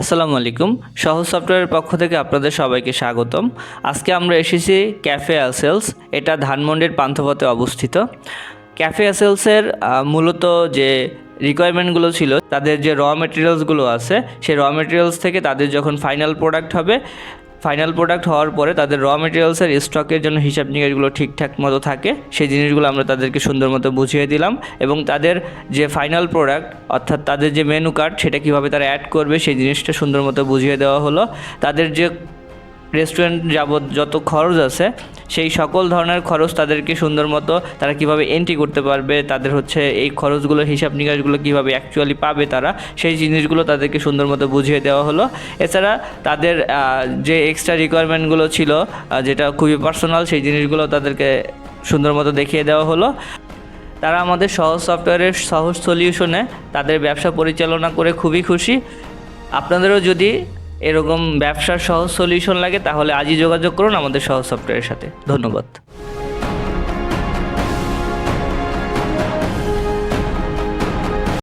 আসসালামু আলাইকুম। সহজ সফটওয়্যারের পক্ষ থেকে আপনাদের সবাইকে স্বাগতম। আজকে আমরা এসেছি ক্যাফে অ্যাসেলস এটা ধানমন্ডির পান্থপথে অবস্থিত। ক্যাফে অ্যাসেলসের মূলত যে রিকোয়ারমেন্টগুলো ছিল, তাদের যে র মেটেরিয়ালসগুলো আছে, সেই র মেটেরিয়ালস থেকে তাদের যখন ফাইনাল প্রোডাক্ট হবে ফাইনাল প্রোডাক্ট হওয়ার পরে তাদের র মেটেরিয়ালসের স্টকের জন্য হিসাব নিকাশগুলো ঠিকঠাক মতো থাকে, সেই জিনিসগুলো আমরা তাদেরকে সুন্দর মতো বুঝিয়ে দিলাম এবং তাদের যে ফাইনাল প্রোডাক্ট অর্থাৎ তাদের যে মেনু কার্ড সেটা কীভাবে তারা অ্যাড করবে, সেই জিনিসটা সুন্দর মতো বুঝিয়ে দেওয়া হলো। তাদের যে রেস্টুরেন্ট যাবৎ যত খরচ আছে, সেই সকল ধরনের খরচ তাদেরকে সুন্দর মতো তারা কীভাবে এন্ট্রি করতে পারবে, তাদের হচ্ছে এই খরচগুলো, হিসাব নিকাশগুলো কীভাবে অ্যাকচুয়ালি পাবে তারা, সেই জিনিসগুলো তাদেরকে সুন্দর মতো বুঝিয়ে দেওয়া হলো। এছাড়া তাদের যে এক্সট্রা রিকোয়ারমেন্টগুলো ছিল যেটা খুবই পার্সোনাল সেই জিনিসগুলো তাদেরকে সুন্দর মতো দেখিয়ে দেওয়া হলো। তারা আমাদের সহজ সফটওয়্যারের সহজ সলিউশনে তাদের ব্যবসা পরিচালনা করে খুবই খুশি। আপনাদেরও যদি এরকম ব্যবসার সহজ সলিউশন লাগে তাহলে আজই যোগাযোগ করুন আমাদের সহজ সফটওয়্যারের সাথে। ধন্যবাদ।